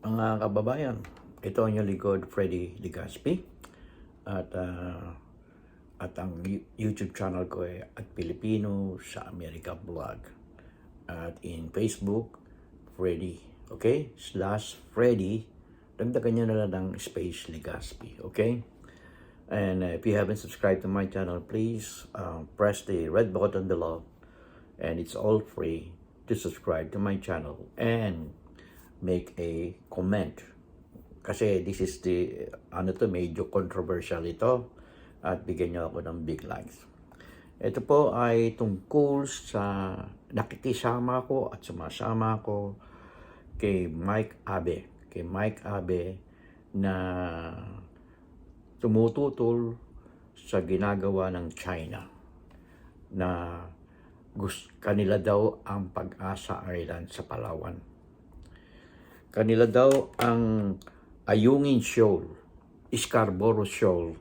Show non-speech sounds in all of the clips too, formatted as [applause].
Mga kababayan, ito ang inyong lingkod, Freddy Ligaspi. At, ah, at ang YouTube channel ko ay at Pilipino sa Amerika Vlog. At in Facebook, Freddy. Okay? Slash Freddy. Dagdagan nyo na lang ng space Ligaspi. Okay? And uh, if you haven't subscribed to my channel, please uh, press the red button below. And it's all free to subscribe to my channel and make a comment. Kasi this is the, ano to, medyo controversial ito. At bigyan niyo ako ng big likes. Ito po ay tungkol sa nakikisama ko at sumasama ko kay Mike Abe. Kay Mike Abe na tumututol sa ginagawa ng China na gusto, kanila daw ang pag-asa Island sa Palawan. Kanila daw ang Ayungin Shoal, Scarborough Shoal,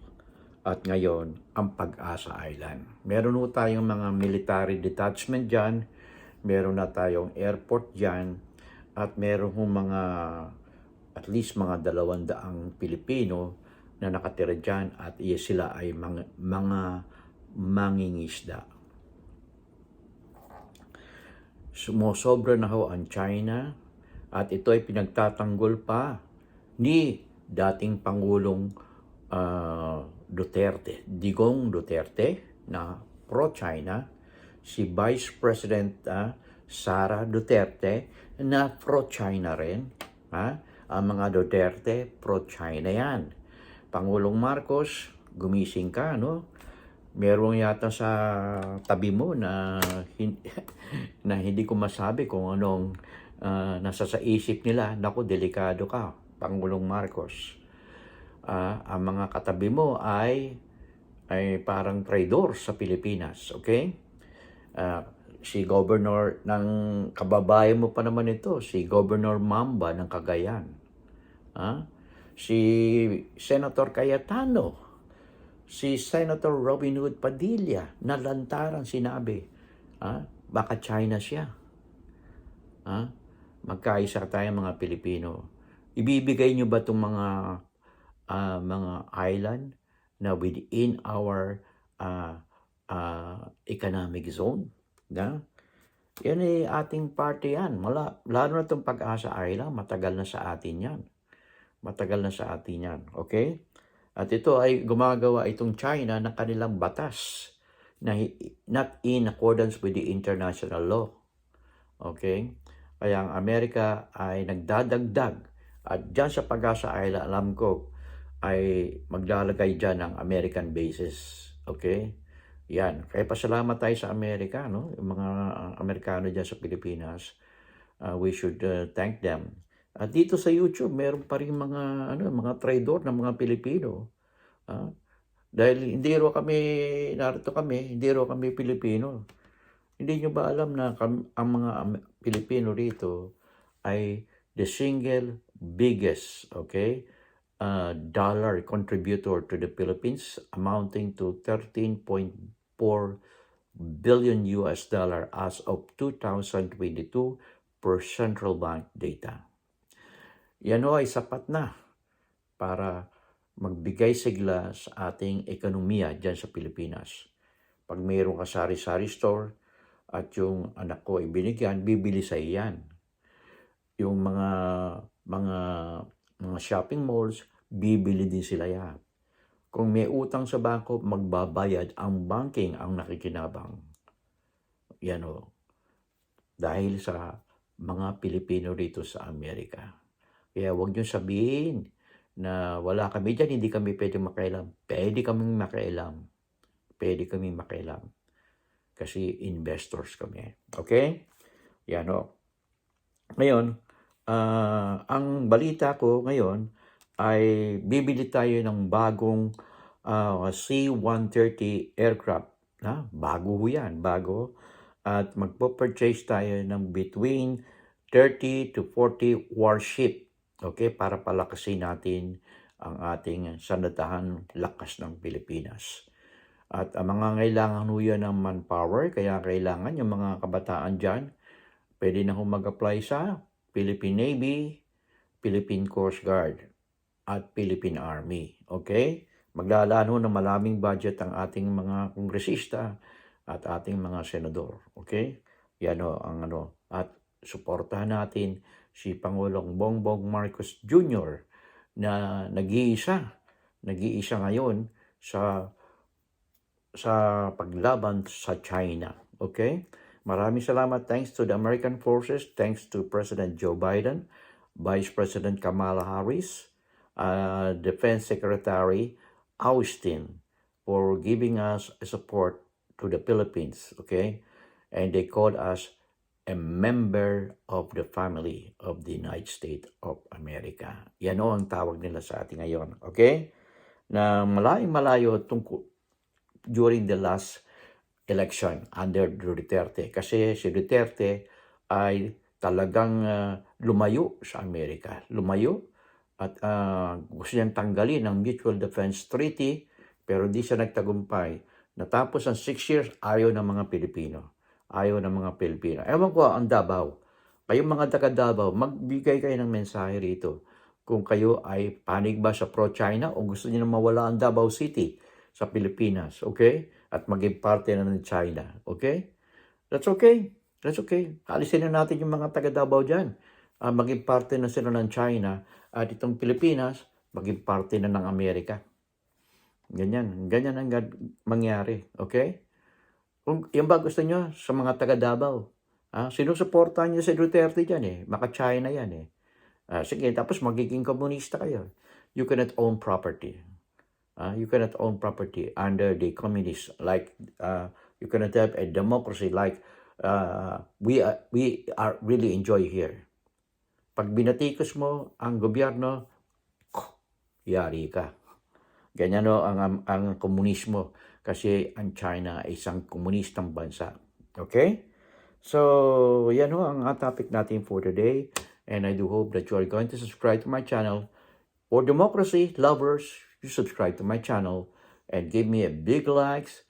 at ngayon ang Pag-asa Island. Meron po tayong mga military detachment dyan, meron na tayong airport dyan, at meron hong mga at least mga dalawang daang Pilipino na nakatira dyan at iya sila ay mga, mga mangingisda. Sumusobra na ho ang China at ito ay pinagtatanggol pa ni dating Pangulong ah, Duterte, Digong Duterte na pro-China, si Vice President ah, Sara Duterte na pro-China rin. Ha? Ang mga Duterte, pro-China yan. Pangulong Marcos, gumising ka, no? Meron yata sa tabi mo na, hin- [laughs] na hindi ko masabi kung anong ah, nasa sa isip nila. Naku, delikado ka, Pangulong Marcos. Ah, ang mga katabi mo ay ay parang traidor sa Pilipinas, okay? Ah, si governor ng kababayan mo pa naman ito, si Governor Mamba ng Cagayan. Ah? Si Senator Cayetano, si Senator Robin Hood Padilla, nalantarang sinabi, ah, baka China siya. Ah? Magkaisa tayo mga Pilipino. Ibibigay nyo ba itong mga ah, mga island na within our ah, ah, economic zone? Na? Yan ay ating party yan. Mala, lalo na itong pag-asa island, matagal na sa atin yan. Matagal na sa atin yan. Okay? At ito ay gumagawa itong China ng kanilang batas na not in accordance with the international law. Okay? Kaya ang Amerika ay nagdadagdag at dyan sa Pag-asa Island, alam ko, ay maglalagay dyan ng American bases. Okay? Yan. Kaya pasalamat tayo sa Amerika, no? Yung mga uh, Amerikano dyan sa Pilipinas. Uh, we should uh, thank them. At dito sa YouTube, meron pa rin mga, ano, mga traidor ng mga Pilipino. Ah, dahil hindi ro kami, narito kami, hindi ro kami Pilipino. Hindi nyo ba alam na ang mga Pilipino rito ay the single biggest, okay, uh, dollar contributor to the Philippines amounting to 13.4 billion US dollar as of 2022 per central bank data. Yan ho ay sapat na para magbigay sigla sa ating ekonomiya dyan sa Pilipinas. Pag mayroon ka sari-sari store at yung anak ko ay binigyan, bibili sa iyan. Yung mga mga mga shopping malls, bibili din sila yan. Kung may utang sa bangko, magbabayad ang banking ang nakikinabang. Yan o. Dahil sa mga Pilipino rito sa Amerika. Kaya huwag niyo sabihin na wala kami dyan, hindi kami pwede makialam. Pwede kaming makialam. Pwede kaming makialam. Kasi investors kami. Okay? Yan o. Ngayon, ah, ang balita ko ngayon ay bibili tayo ng bagong ah, C-130 aircraft. Na, bago ho yan, bago. At magpo-purchase tayo ng between 30 to 40 warship. Okay, para palakasin natin ang ating sanadahan lakas ng Pilipinas. At ang mga kailangan ho yan ng manpower, kaya kailangan yung mga kabataan dyan, pwede na mag-apply sa Philippine Navy, Philippine Coast Guard at Philippine Army. Okay? Maglalaan ng malaming budget ang ating mga kongresista at ating mga senador. Okay? Yan ho ang ano. At suportahan natin si Pangulong Bongbong Marcos Jr. na nag-iisa, nag-iisa ngayon sa sa paglaban sa China. Okay? Maraming salamat. Thanks to the American forces. Thanks to President Joe Biden, Vice President Kamala Harris, uh, Defense Secretary Austin for giving us support to the Philippines. Okay? And they called us a member of the family of the United States of America. Yan o ang tawag nila sa atin ngayon. Okay? Na malayong malayo tungkol during the last election under Duterte. Kasi si Duterte ay talagang ah, lumayo sa Amerika. Lumayo at ah, gusto niyang tanggalin ang Mutual Defense Treaty pero di siya nagtagumpay. Natapos ang six years, ayaw ng mga Pilipino. Ayaw ng mga Pilipino. Ewan ko ang Davao. Kayong mga taga Davao, magbigay kayo ng mensahe rito. Kung kayo ay panig ba sa pro-China o gusto niyo na mawala ang Davao City sa Pilipinas, okay? At maging parte na ng China, okay? That's okay. That's okay. Alisin na natin yung mga taga Davao dyan. Ah, maging parte na sila ng China at itong Pilipinas, maging parte na ng Amerika. Ganyan. Ganyan ang mangyari. Okay? Kung yan ba gusto nyo sa mga taga Davao? Ah, sinusuportahan nyo si Duterte dyan eh. Maka China yan eh. Ah, sige, tapos magiging komunista kayo. You cannot own property. Ah, you cannot own property under the communists. Like, uh, you cannot have a democracy like uh, we, are, we are really enjoy here. Pag binatikos mo ang gobyerno, yari ka. Ganyan no, ang, ang, ang komunismo kasi ang China ay isang komunistang bansa. Okay? So, yan ho ang topic natin for today. And I do hope that you are going to subscribe to my channel. For democracy lovers, you subscribe to my channel and give me a big likes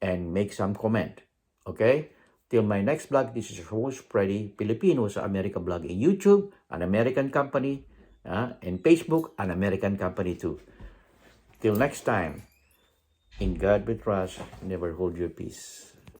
and make some comment. Okay? Till my next vlog, this is your host, Freddy Filipino sa America Vlog in YouTube, an American company, ah, and Facebook, an American company too. Till next time, in God we trust, never hold your peace.